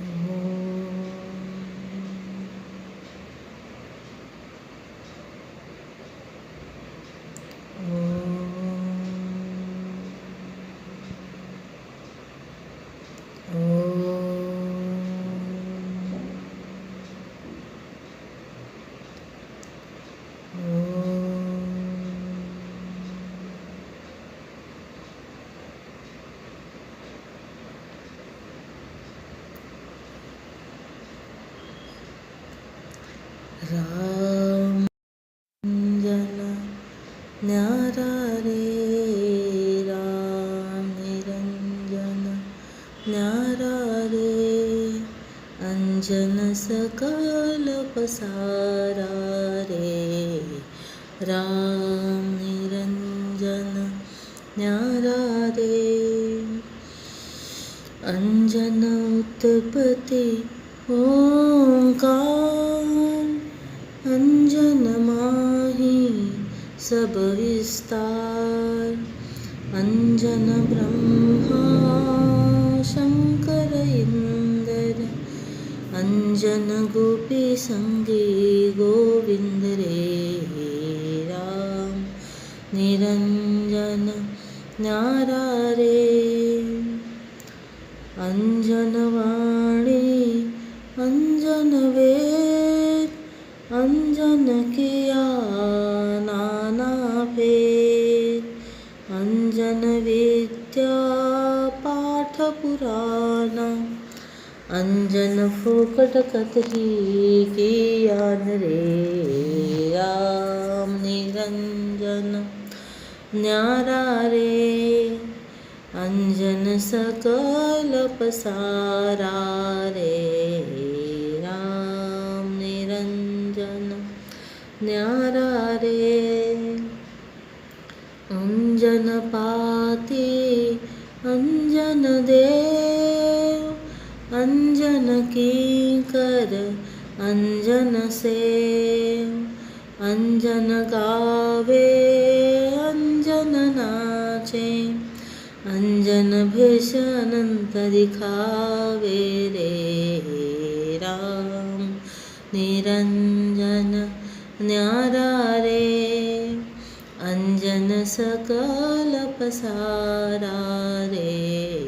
Mm-hmm. सकल पसारा रे। राम निरंजन न्यारा रे। अंजन उत्पत्ती ओंकार। अंजन माही सब विस्तार। अंजन ब्रह्मा अंजन गोपी संगी गोविंद रे राम निरंजन न्यारा रे अंजनवाणी अंजन वेद अंजन किया नाना भेद अंजन विद्या पाठ पुराण अंजन फुकट कतरी कियान रे राम निरंजन न्यारा रे। अंजन सकल पसारा रे राम निरंजन न्यारा रे। अंजन पाती अंजन देव अंजन किंकर अंजन से। अंजन गावे अंजन नाचे। अंजन भेष दिखावे रे राम। निरंजन न्यारा रे। अंजन सकल पसारा रे।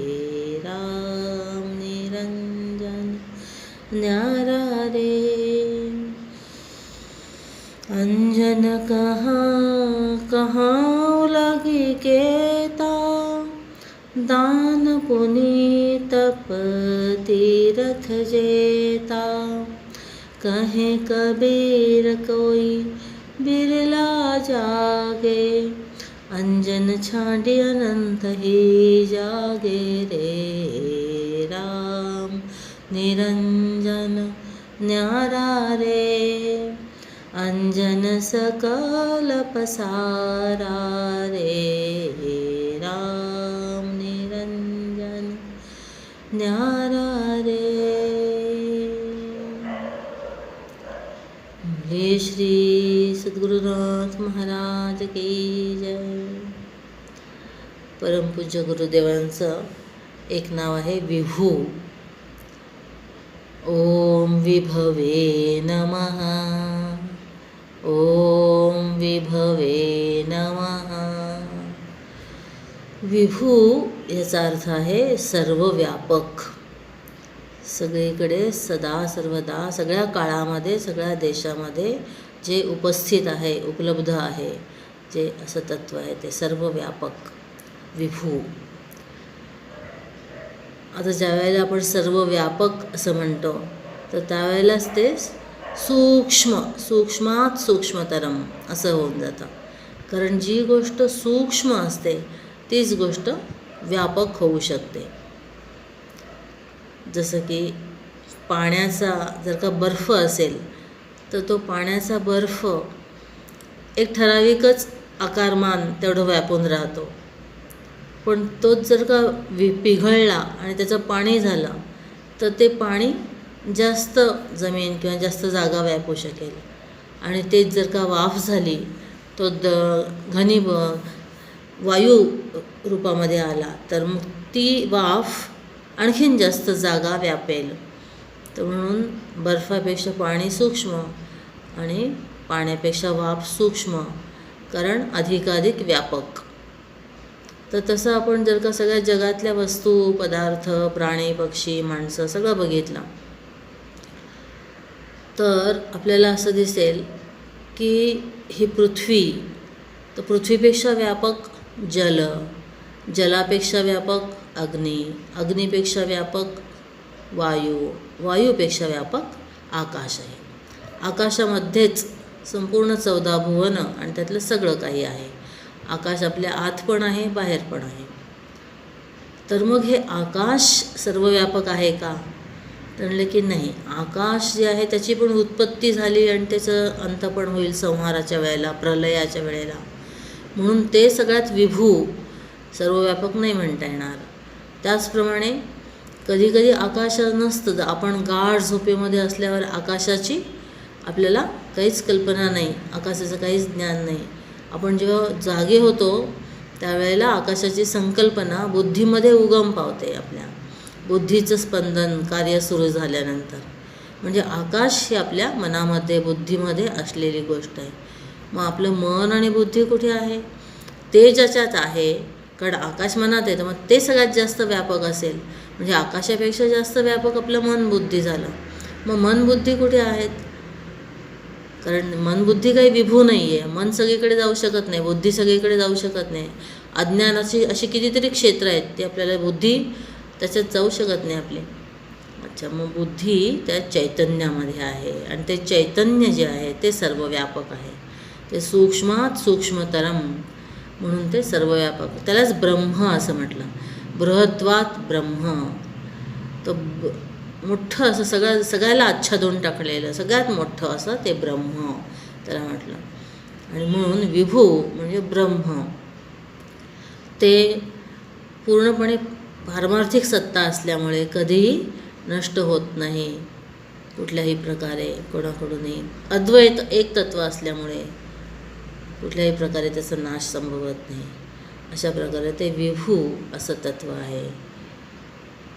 न्यारा रे अंजन कहाँ कहाँ लगी केता? दान पुनि तप तीरथ जेता। कहे कबीर कोई बिरला जागे अंजन छाडी अनंत ही जागे रे। निरंजन न्यारा रे अंजन सकल पसारा रे राम निरंजन न्यारा रे हे श्री सद्गुरुनाथ महाराज की जय। परमपूज्य गुरुदेवांचं एक नाव आहे विभू. ओम विभवे नमः। ओम विभवे नमः। विभू याचा अर्थ आहे सर्वव्यापक. सगळीकडे सदा सर्वदा सगळ्या काळामध्ये सगळ्या देशामध्ये जे उपस्थित आहे उपलब्ध आहे जे असं तत्त्व आहे ते सर्वव्यापक. विभू. आता ज्या वेळेला आपण सर्व व्यापक असं म्हणतो तर त्यावेळेलाच ते सूक्ष्म सूक्ष्मात सूक्ष्मतरम असं होऊन जातं. कारण जी गोष्ट सूक्ष्म असते तीच गोष्ट व्यापक होऊ शकते. जसं की पाण्याचा जर का बर्फ असेल तर तो पाण्याचा बर्फ एक ठराविकच आकारमान तेवढं व्यापून राहतो. पण तोच जर का वि पिघळला आणि त्याचं पाणी झालं तर ते पाणी जास्त जमीन किंवा जास्त जागा व्यापू शकेल. आणि तेच जर का वाफ झाली तो द घनी वायू रूपामध्ये आला तर मग ती वाफ आणखीन जास्त जागा व्यापेल तर म्हणून बर्फापेक्षा पाणी सूक्ष्म आणि पाण्यापेक्षा वाफ सूक्ष्म कारण अधिकाधिक व्यापक. तर तसं आपण जर का सगळ्या जगातल्या वस्तू पदार्थ प्राणी पक्षी माणसं सगळं बघितलं तर आपल्याला असं दिसेल की ही पृथ्वी तर पृथ्वीपेक्षा व्यापक जल जलापेक्षा व्यापक अग्नी अग्नीपेक्षा व्यापक वायू वायूपेक्षा व्यापक आकाश आहे. आकाशामध्येच संपूर्ण चौदा भुवनं आणि त्यातलं सगळं काही आहे. आकाश आपल्या आत पण आहे बाहेर पण आहे. तर मग हे आकाश सर्वव्यापक आहे का? तर म्हणलं की नाही आकाश जे आहे त्याची पण उत्पत्ती झाली आणि त्याचं अंत पण होईल संहाराच्या वेळेला प्रलयाच्या वेळेला. म्हणून ते सगळ्यात विभू सर्वव्यापक नाही म्हणता येणार. त्याचप्रमाणे कधीकधी आकाश नसतं तर आपण गाढ झोपेमध्ये असल्यावर आकाशाची आपल्याला काहीच कल्पना नाही आकाशाचं काहीच ज्ञान नाही. आपण जेव्हा जागे होतो त्यावेळेला आकाशाची संकल्पना बुद्धीमध्ये उगम पावते आपल्या. बुद्धीचं स्पंदन कार्य सुरू झाल्यानंतर. म्हणजे आकाश ही आपल्या मनामध्ये बुद्धीमध्ये असलेली गोष्ट आहे. मग आपलं मन आणि बुद्धी कुठे आहे? ते ज्याच्यात आहे कारण आकाश मनात आहे तर मग ते सगळ्यात जास्त व्यापक असेल. म्हणजे आकाशापेक्षा जास्त व्यापक आपलं मन बुद्धी झालं. मग मन बुद्धी कुठे आहेत? कारण मन बुद्धी काही विभू नाही आहे मन सगळीकडे जाऊ शकत नाही. बुद्धी सगळीकडे जाऊ शकत नाही. अज्ञानाची अशी कितीतरी क्षेत्र आहेत ती आपल्याला बुद्धी त्याच्यात जाऊ शकत नाही आपली. अच्छा मग बुद्धी त्या चैतन्यामध्ये आहे. आणि ते चैतन्य जे आहे ते सर्वव्यापक आहे. ते सूक्ष्मात सूक्ष्मतरम म्हणून ते सर्वव्यापक. त्यालाच ब्रह्म असं म्हटलं. बृहत्वात ब्रह्म. तर ब मोठं असं सगळं सगळ्याला आच्छादून टाकलेलं सगळ्यात मोठं असं ते ब्रह्म त्याला म्हटलं. आणि म्हणून विभू म्हणजे ब्रह्म. ते पूर्णपणे पारमार्थिक सत्ता असल्यामुळे कधीही नष्ट होत नाही कुठल्याही प्रकारे कोणाकडूनही. अद्वैत एक तत्व असल्यामुळे कुठल्याही प्रकारे त्याचा नाश संभवत नाही. अशा प्रकारे ते विभू असं तत्व आहे.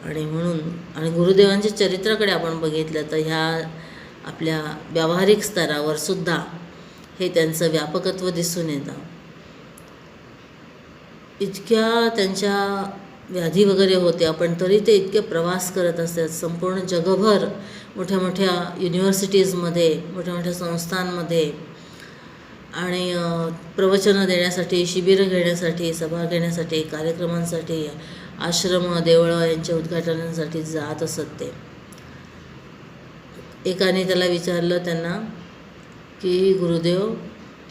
आणि म्हणून आणि गुरुदेवांच्या चरित्राकडे आपण बघितलं तर ह्या आपल्या व्यावहारिक स्तरावर सुद्धा हे त्यांचं व्यापकत्व दिसून येतं. इतक्या त्यांच्या व्याधी वगैरे होत्या पण तरी ते इतके प्रवास करत असतात. संपूर्ण जगभर मोठ्या मोठ्या युनिव्हर्सिटीजमध्ये मोठ्या मोठ्या संस्थांमध्ये आणि प्रवचनं देण्यासाठी शिबिरं घेण्यासाठी सभा घेण्यासाठी कार्यक्रमांसाठी आश्रम देवळं यांच्या उद्घाटनासाठी जात असत ते. एकाने त्याला विचारलं त्यांना की गुरुदेव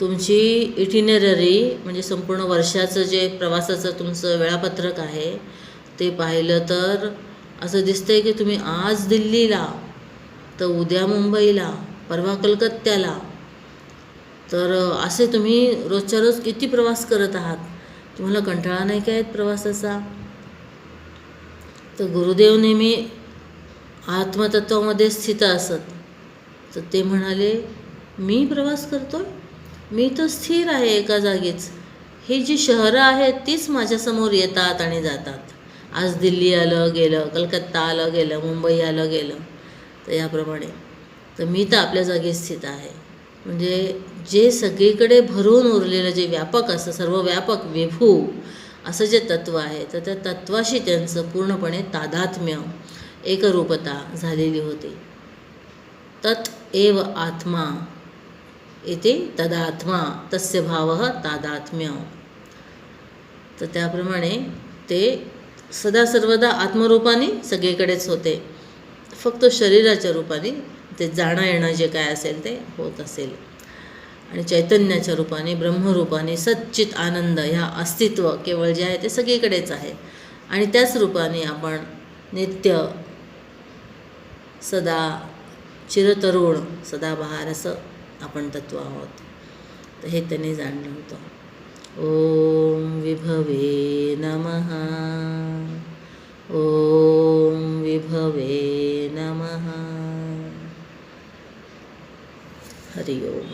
तुमची इटिनररी म्हणजे संपूर्ण वर्षाचं जे प्रवासाचं तुमचं वेळापत्रक आहे ते पाहिलं तर असं दिसतंय की तुम्ही आज दिल्लीला तर उद्या मुंबईला परवा कलकत्त्याला. तर असे तुम्ही रोजच्या रोज किती प्रवास करत आहात? तुम्हाला कंटाळा नाही काय प्रवासाचा? तर गुरुदेव नेहमी आत्मतत्वामध्ये स्थित असत. तर ते म्हणाले मी प्रवास करतो मी तर स्थिर आहे एका जागीच. ही जी शहरं आहेत तीच माझ्यासमोर येतात आणि जातात. आज दिल्ली आलं गेलं कलकत्ता आलं गेलं मुंबई आलं गेलं. तर याप्रमाणे. तर मी तर आपल्या जागी स्थित आहे. म्हणजे जे सगळीकडे भरून उरलेलं जे व्यापक असं सर्व व्यापक विभू असं जे तत्त्व आहे तर त्या तत्त्वाशी त्यांचं पूर्णपणे तादात्म्य एकरूपता झालेली होती. तत् एव आत्मा इथे तदात्मा तस्य भाव तादात्म्य. तर त्याप्रमाणे ते सदा सर्वदा आत्मरूपाने सगळीकडेच होते. फक्त शरीराच्या रूपाने ते जाणं येणं जे काय असेल ते होत असेल. आणि चैतन्याच्या रूपाने ब्रह्मरूपाने सच्चित आनंद ह्या अस्तित्व केवळ जे आहे ते सगळीकडेच आहे. आणि त्याच रूपाने आपण नित्य सदा चिरतरुण सदाबहार असं आपण तत्व आहोत. तर हे त्यांनी जाणलं होतं. ओम विभवे नमः. ओम विभवे नमः. हरि ओम